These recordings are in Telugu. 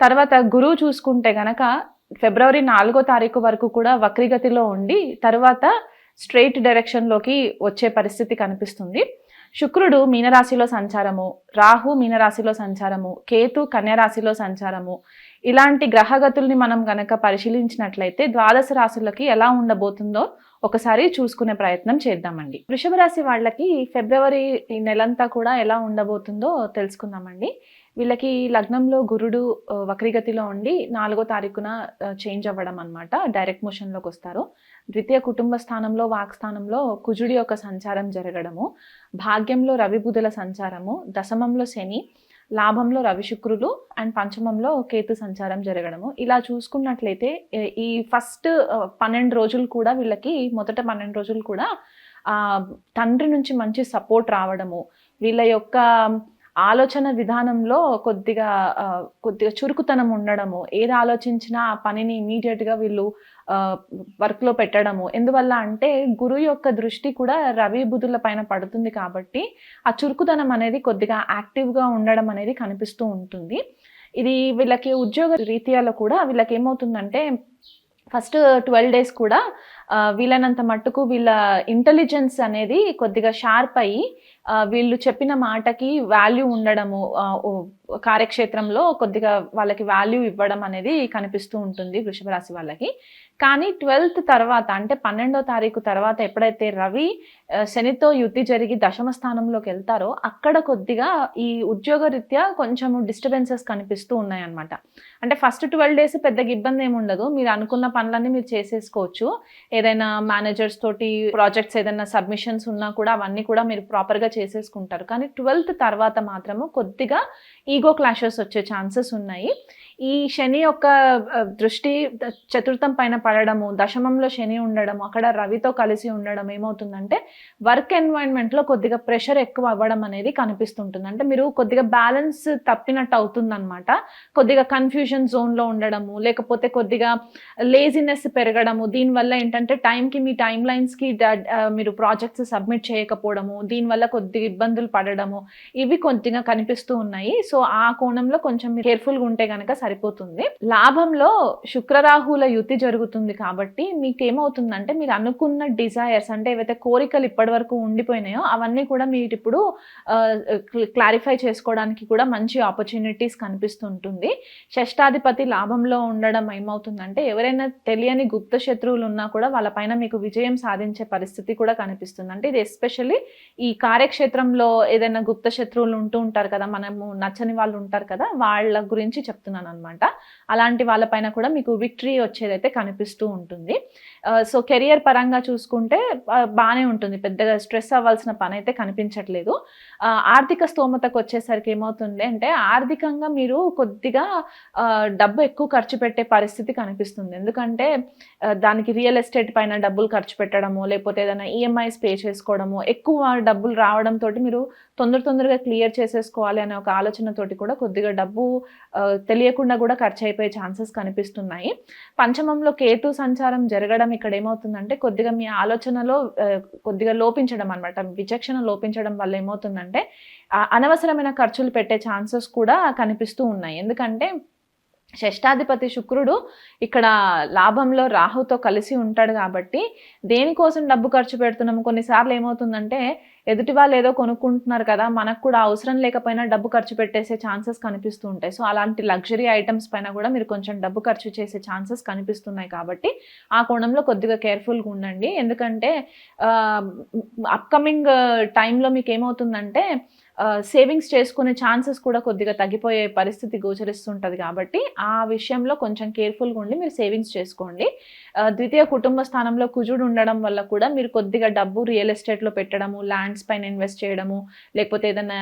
తర్వాత గురువు చూసుకుంటే గనక ఫిబ్రవరి నాలుగో తారీఖు వరకు కూడా వక్రిగతిలో ఉండి తర్వాత స్ట్రెయిట్ డైరెక్షన్లోకి వచ్చే పరిస్థితి కనిపిస్తుంది. శుక్రుడు మీనరాశిలో సంచారము రాహు మీనరాశిలో సంచారము కేతు కన్యరాశిలో సంచారము. ఇలాంటి గ్రహగతుల్ని మనం గనక పరిశీలించినట్లయితే ద్వాదశ రాశులకి ఎలా ఉండబోతుందో ఒకసారి చూసుకునే ప్రయత్నం చేద్దామండి. వృషభ రాశి వాళ్ళకి ఫిబ్రవరి ఈ నెలంతా కూడా ఎలా ఉండబోతుందో తెలుసుకుందామండి. వీళ్ళకి లగ్నంలో గురుడు వక్రిగతిలో ఉండి నాలుగో తారీఖున చేంజ్ అవ్వడం అనమాట డైరెక్ట్ మోషన్లోకి వస్తారు. ద్వితీయ కుటుంబ స్థానంలో వాక్ స్థానంలో కుజుడి యొక్క సంచారం జరగడము. భాగ్యంలో రవిబుధుల సంచారము. దశమంలో శని లాభంలో రవి శుక్రులు అండ్ పంచమంలో కేతు సంచారం జరగడము. ఇలా చూసుకున్నట్లయితే ఈ ఫస్ట్ పన్నెండు రోజులు కూడా వీళ్ళకి మొదట పన్నెండు రోజులు కూడా తండ్రి నుంచి మంచి సపోర్ట్ రావడము. వీళ్ళ యొక్క ఆలోచన విధానంలో కొద్దిగా కొద్దిగా చురుకుతనం ఉండడము ఏది ఆలోచించినా ఆ పనిని ఇమీడియట్గా వీళ్ళు వర్క్లో పెట్టడము. ఎందువల్ల అంటే గురువు యొక్క దృష్టి కూడా రవి బుధుల పైన పడుతుంది కాబట్టి ఆ చురుకుతనం అనేది కొద్దిగా యాక్టివ్గా ఉండడం అనేది కనిపిస్తూ ఉంటుంది. ఇది వీళ్ళకి ఉద్యోగ రీత్యాలో కూడా వీళ్ళకి ఏమవుతుందంటే ఫస్ట్ ట్వెల్వ్ డేస్ కూడా వీలైనంత మట్టుకు వీళ్ళ ఇంటెలిజెన్స్ అనేది కొద్దిగా షార్ప్ అయ్యి వీళ్ళు చెప్పిన మాటకి వాల్యూ ఉండడము కార్యక్షేత్రంలో కొద్దిగా వాళ్ళకి వాల్యూ ఇవ్వడం అనేది కనిపిస్తూ ఉంటుంది వృషభ రాశి వాళ్ళకి. కానీ ట్వెల్త్ తర్వాత అంటే పన్నెండో తారీఖు తర్వాత ఎప్పుడైతే రవి శనితో యుద్ధి జరిగి దశమ స్థానంలోకి వెళ్తారో అక్కడ కొద్దిగా ఈ ఉద్యోగరీత్యా కొంచెం డిస్టర్బెన్సెస్ కనిపిస్తూ ఉన్నాయన్నమాట. అంటే ఫస్ట్ ట్వెల్వ్ డేస్ పెద్దగా ఇబ్బంది ఏమి ఉండదు మీరు అనుకున్న పనులన్నీ మీరు చేసేసుకోవచ్చు. ఏదైనా మేనేజర్స్ తోటి ప్రాజెక్ట్స్ ఏదైనా సబ్మిషన్స్ ఉన్నా కూడా అవన్నీ కూడా మీరు ప్రాపర్గా చేసేసుకుంటారు. కానీ ట్వెల్త్ తర్వాత మాత్రము కొద్దిగా ఈగో క్లాషెస్ వచ్చే ఛాన్సెస్ ఉన్నాయి. ఈ శని యొక్క దృష్టి చతుర్థం పైన పడడము దశమంలో శని ఉండడం అక్కడ రవితో కలిసి ఉండడం ఏమవుతుందంటే వర్క్ ఎన్వైరన్మెంట్లో కొద్దిగా ప్రెషర్ ఎక్కువ అవ్వడం అనేది కనిపిస్తుంటుంది. అంటే మీరు కొద్దిగా బ్యాలెన్స్ తప్పినట్టు అవుతుందన్నమాట. కొద్దిగా కన్ఫ్యూజన్ జోన్లో ఉండడము లేకపోతే కొద్దిగా లేజినెస్ పెరగడము దీనివల్ల ఏంటంటే టైంకి మీ టైం లైన్స్కి మీరు ప్రాజెక్ట్స్ సబ్మిట్ చేయకపోవడము దీనివల్ల కొద్దిగా ఇబ్బందులు పడడము ఇవి కొద్దిగా కనిపిస్తూ ఉన్నాయి. సో ఆ కోణంలో కొంచెం కేర్ఫుల్గా ఉంటే కనుక సరిపోతుంది. లాభంలో శుక్రరాహుల యుతి జరుగుతుంది కాబట్టి మీకు ఏమవుతుందంటే మీరు అనుకున్న డిజైర్స్ అంటే ఏవైతే కోరికలు ఇప్పటి వరకు ఉండిపోయినాయో అవన్నీ కూడా మీరు ఇప్పుడు క్లారిఫై చేసుకోవడానికి కూడా మంచి ఆపర్చునిటీస్ కనిపిస్తుంటుంది. షష్టాధిపతి లాభంలో ఉండడం ఏమవుతుందంటే ఎవరైనా తెలియని గుప్త శత్రువులు ఉన్నా కూడా వాళ్ళపైన మీకు విజయం సాధించే పరిస్థితి కూడా కనిపిస్తుంది. అంటే ఇది ఎస్పెషల్లీ ఈ కార్యక్షేత్రంలో ఏదైనా గుప్త శత్రువులు ఉంటూ ఉంటారు కదా మనము నచ్చని వాళ్ళు ఉంటారు కదా వాళ్ళ గురించి చెప్తున్నాను అనమాట అలాంటి వాళ్ళపైన కూడా మీకు విక్టరీ వచ్చేదైతే కనిపిస్తూ ఉంటుంది. సో కెరియర్ పరంగా చూసుకుంటే బాగానే ఉంటుంది. పెద్దగా స్ట్రెస్ అవ్వాల్సిన పని అయితే కనిపించట్లేదు ఆర్థిక స్తోమతకు వచ్చేసరికి ఏమవుతుంది అంటే ఆర్థికంగా మీరు కొద్దిగా డబ్బు ఎక్కువ ఖర్చు పెట్టే పరిస్థితి కనిపిస్తుంది. ఎందుకంటే దానికి రియల్ ఎస్టేట్ పైన డబ్బులు ఖర్చు పెట్టడము లేకపోతే ఏదైనా ఈఎంఐస్ పే చేసుకోవడము ఎక్కువ డబ్బులు రావడంతో మీరు తొందర తొందరగా క్లియర్ చేసేసుకోవాలి అనే ఒక ఆలోచనతోటి కూడా కొద్దిగా డబ్బు తెలియకుండా కూడా ఖర్చు అయిపోయే ఛాన్సెస్ కనిపిస్తున్నాయి. పంచమంలో కేతు సంచారం జరగడం ఇక్కడ ఏమవుతుందంటే కొద్దిగా మీ ఆలోచనలో కొద్దిగా లోపించడం అనమాట విచక్షణ లోపించడం వల్ల ఏమవుతుందంటే అనవసరమైన ఖర్చులు పెట్టే ఛాన్సెస్ కూడా కనిపిస్తూ ఉన్నాయి. ఎందుకంటే షష్టాధిపతి శుక్రుడు ఇక్కడ లాభంలో రాహుతో కలిసి ఉంటాడు కాబట్టి దేనికోసం డబ్బు ఖర్చు పెడుతున్నాము? కొన్నిసార్లు ఏమవుతుందంటే ఎదుటి వాళ్ళు ఏదో కొనుక్కుంటున్నారు కదా మనకు కూడా అవసరం లేకపోయినా డబ్బు ఖర్చు పెట్టేసే ఛాన్సెస్ కనిపిస్తూ ఉంటాయి. సో అలాంటి లగ్జరీ ఐటమ్స్ పైన కూడా మీరు కొంచెం డబ్బు ఖర్చు చేసే ఛాన్సెస్ కనిపిస్తున్నాయి కాబట్టి ఆ కోణంలో కొద్దిగా కేర్ఫుల్గా ఉండండి. ఎందుకంటే అప్కమింగ్ టైంలో మీకు ఏమవుతుందంటే సేవింగ్స్ చేసుకునే ఛాన్సెస్ కూడా కొద్దిగా తగ్గిపోయే పరిస్థితి గోచరిస్తుంటుంది కాబట్టి ఆ విషయంలో కొంచెం కేర్ఫుల్గా ఉండి మీరు సేవింగ్స్ చేసుకోండి. ద్వితీయ కుటుంబ స్థానంలో కుజుడు ఉండడం వల్ల కూడా మీరు కొద్దిగా డబ్బు రియల్ ఎస్టేట్లో పెట్టడము ల్యాండ్స్ పైన ఇన్వెస్ట్ చేయడము లేకపోతే ఏదైనా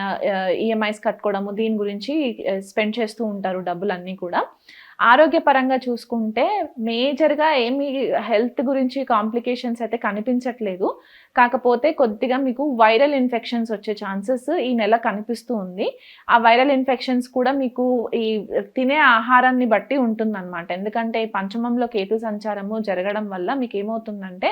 ఈఎంఐస్ కట్టుకోవడము దీని గురించి స్పెండ్ చేస్తూ ఉంటారు డబ్బులన్నీ కూడా. ఆరోగ్యపరంగా చూసుకుంటే మేజర్గా ఏమి హెల్త్ గురించి కాంప్లికేషన్స్ అయితే కనిపించట్లేదు. కాకపోతే కొద్దిగా మీకు వైరల్ ఇన్ఫెక్షన్స్ వచ్చే ఛాన్సెస్ ఈ నెల కనిపిస్తూ ఉంది. ఆ వైరల్ ఇన్ఫెక్షన్స్ కూడా మీకు ఈ తినే ఆహారాన్ని బట్టి ఉంటుందన్నమాట. ఎందుకంటే ఈ పంచమంలో కేతు సంచారము జరగడం వల్ల మీకు ఏమవుతుందంటే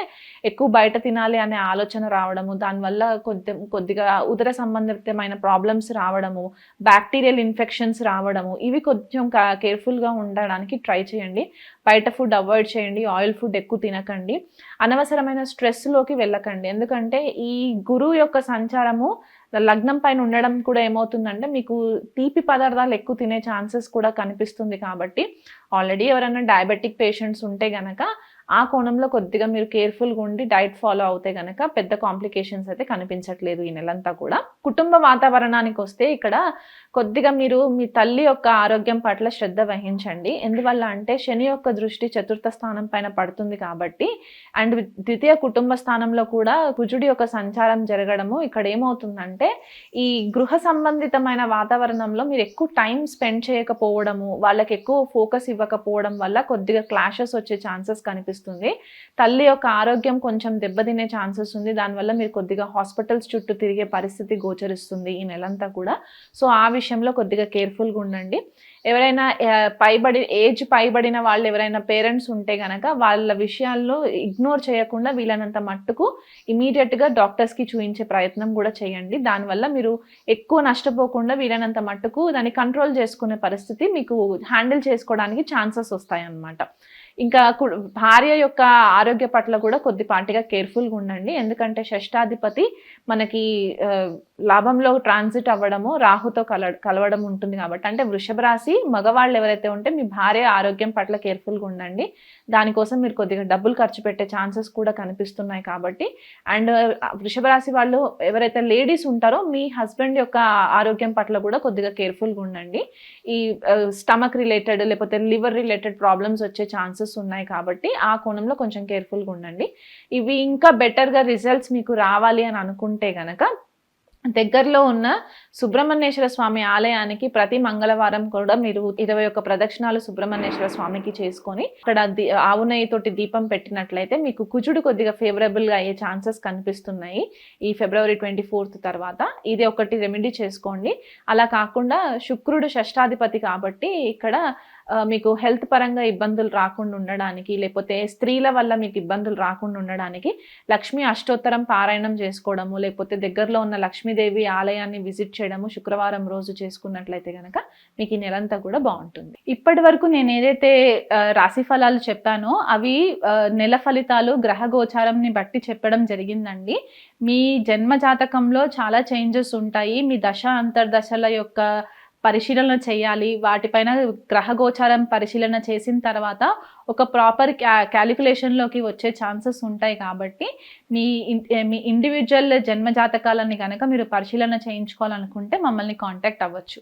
ఎక్కువ బయట తినాలి అనే ఆలోచన రావడము దానివల్ల కొద్ది కొద్దిగా ఉదర సంబంధితమైన ప్రాబ్లమ్స్ రావడము బ్యాక్టీరియల్ ఇన్ఫెక్షన్స్ రావడము ఇవి కొంచెం కేర్ఫుల్గా ఉండడానికి ట్రై చేయండి. బయట ఫుడ్ అవాయిడ్ చేయండి ఆయిల్ ఫుడ్ ఎక్కువ తినకండి. అనవసరమైన స్ట్రెస్లోకి వెళ్ళకండి. ఎందుకంటే ఈ గురువు యొక్క సంచారము లగ్నం పైన ఉండడం కూడా ఏమవుతుందంటే మీకు తీపి పదార్థాలు ఎక్కువ తినే ఛాన్సెస్ కూడా కనిపిస్తుంది కాబట్టి ఆల్రెడీ ఎవరైనా డయాబెటిక్ పేషెంట్స్ ఉంటే గనక ఆ కోణంలో కొద్దిగా మీరు కేర్ఫుల్గా ఉండి డైట్ ఫాలో అవుతే కనుక పెద్ద కాంప్లికేషన్స్ అయితే కనిపించట్లేదు ఈ నెలంతా కూడా. కుటుంబ వాతావరణానికి వస్తే ఇక్కడ కొద్దిగా మీరు మీ తల్లి యొక్క ఆరోగ్యం పట్ల శ్రద్ధ వహించండి. ఎందువల్ల అంటే శని యొక్క దృష్టి చతుర్థ స్థానం పైన పడుతుంది కాబట్టి అండ్ ద్వితీయ కుటుంబ స్థానంలో కూడా కుజుడి యొక్క సంచారం జరగడము ఇక్కడ ఏమవుతుందంటే ఈ గృహ సంబంధితమైన వాతావరణంలో మీరు ఎక్కువ టైం స్పెండ్ చేయకపోవడము వాళ్ళకి ఎక్కువ ఫోకస్ ఇవ్వకపోవడం వల్ల కొద్దిగా క్లాషెస్ వచ్చే ఛాన్సెస్ కనిపిస్తుంది తల్లి యొక్క ఆరోగ్యం కొంచెం దెబ్బతినే ఛాన్సెస్ ఉంది. దానివల్ల మీరు కొద్దిగా హాస్పిటల్స్ చుట్టూ తిరిగే పరిస్థితి గోచరిస్తుంది ఈ నెలంతా కూడా. సో ఆ విషయంలో కొద్దిగా కేర్ఫుల్గా ఉండండి. ఎవరైనా పైబడి ఏజ్ పైబడిన వాళ్ళు ఎవరైనా పేరెంట్స్ ఉంటే గనక వాళ్ళ విషయాల్లో ఇగ్నోర్ చేయకుండా వీలైనంత మట్టుకు ఇమీడియట్గా డాక్టర్స్కి చూపించే ప్రయత్నం కూడా చేయండి. దానివల్ల మీరు ఎక్కువ నష్టపోకుండా వీలైనంత మట్టుకు దాన్ని కంట్రోల్ చేసుకునే పరిస్థితి మీకు హ్యాండిల్ చేసుకోవడానికి ఛాన్సెస్ వస్తాయన్నమాట. ఇంకా కు- భార్య యొక్క ఆరోగ్య పట్ల కూడా కొద్దిపాటిగా కేర్ఫుల్గా ఉండండి. ఎందుకంటే షష్టాధిపతి మనకి లాభంలో ట్రాన్సిట్ అవ్వడము రాహుతో కల కలవడం ఉంటుంది కాబట్టి అంటే వృషభ రాశి మగవాళ్ళు ఎవరైతే ఉంటే మీ భార్య ఆరోగ్యం పట్ల కేర్ఫుల్గా ఉండండి. దానికోసం మీరు కొద్దిగా డబ్బులు ఖర్చు పెట్టే ఛాన్సెస్ కూడా కనిపిస్తున్నాయి కాబట్టి. అండ్ వృషభ రాశి వాళ్ళు ఎవరైతే లేడీస్ ఉంటారో మీ హస్బెండ్ యొక్క ఆరోగ్యం పట్ల కూడా కొద్దిగా కేర్ఫుల్గా ఉండండి. ఈ స్టమక్ రిలేటెడ్ లేకపోతే లివర్ రిలేటెడ్ ప్రాబ్లమ్స్ వచ్చే ఛాన్సెస్ ఉన్నాయి కాబట్టి ఆ కోణంలో కొంచెం కేర్ఫుల్గా ఉండండి. ఇవి ఇంకా బెటర్గా రిజల్ట్స్ మీకు రావాలి అని అనుకుంటే గనక దగ్గరలో ఉన్న సుబ్రహ్మణ్యేశ్వర స్వామి ఆలయానికి ప్రతి మంగళవారం కూడా మీరు ఇరవై ఒక్క ప్రదక్షిణాలు సుబ్రహ్మణ్యేశ్వర స్వామికి చేసుకొని అక్కడ ది- ఆవు తోటి దీపం పెట్టినట్లయితే మీకు కుజుడు కొద్దిగా ఫేవరబుల్గా అయ్యే ఛాన్సెస్ కనిపిస్తున్నాయి ఈ ఫిబ్రవరి ట్వంటీ ఫోర్త్ తర్వాత. ఇది ఒకటి రెమెడీ చేసుకోండి. అలా కాకుండా శుక్రుడు షష్టాధిపతి కాబట్టి ఇక్కడ మీకు హెల్త్ పరంగా ఇబ్బందులు రాకుండా ఉండడానికి లేకపోతే స్త్రీల వల్ల మీకు ఇబ్బందులు రాకుండా ఉండడానికి లక్ష్మీ అష్టోత్తరం పారాయణం చేసుకోవడము లేకపోతే దగ్గరలో ఉన్న లక్ష్మీదేవి ఆలయాన్ని విజిట్ చేయడము శుక్రవారం రోజు చేసుకున్నట్లయితే కనుక మీకు ఈ నెలంతా కూడా బాగుంటుంది. ఇప్పటి వరకు నేను ఏదైతే రాశి ఫలాలు చెప్పానో అవి నెల ఫలితాలు గ్రహ గోచారంని బట్టి చెప్పడం జరిగిందండి. మీ జన్మ జాతకంలో చాలా చేంజెస్ ఉంటాయి. మీ దశ అంతర్దశల యొక్క పరిశీలన చేయాలి. వాటిపైన గ్రహగోచారం పరిశీలన చేసిన తర్వాత ఒక ప్రాపర్ క్యా క్యాలిక్యులేషన్లోకి వచ్చే ఛాన్సెస్ ఉంటాయి కాబట్టి మీ మీ ఇండివిజువల్ జన్మ జాతకాలని కనుక మీరు పరిశీలన చేయించుకోవాలనుకుంటే మమ్మల్ని కాంటాక్ట్ అవ్వచ్చు.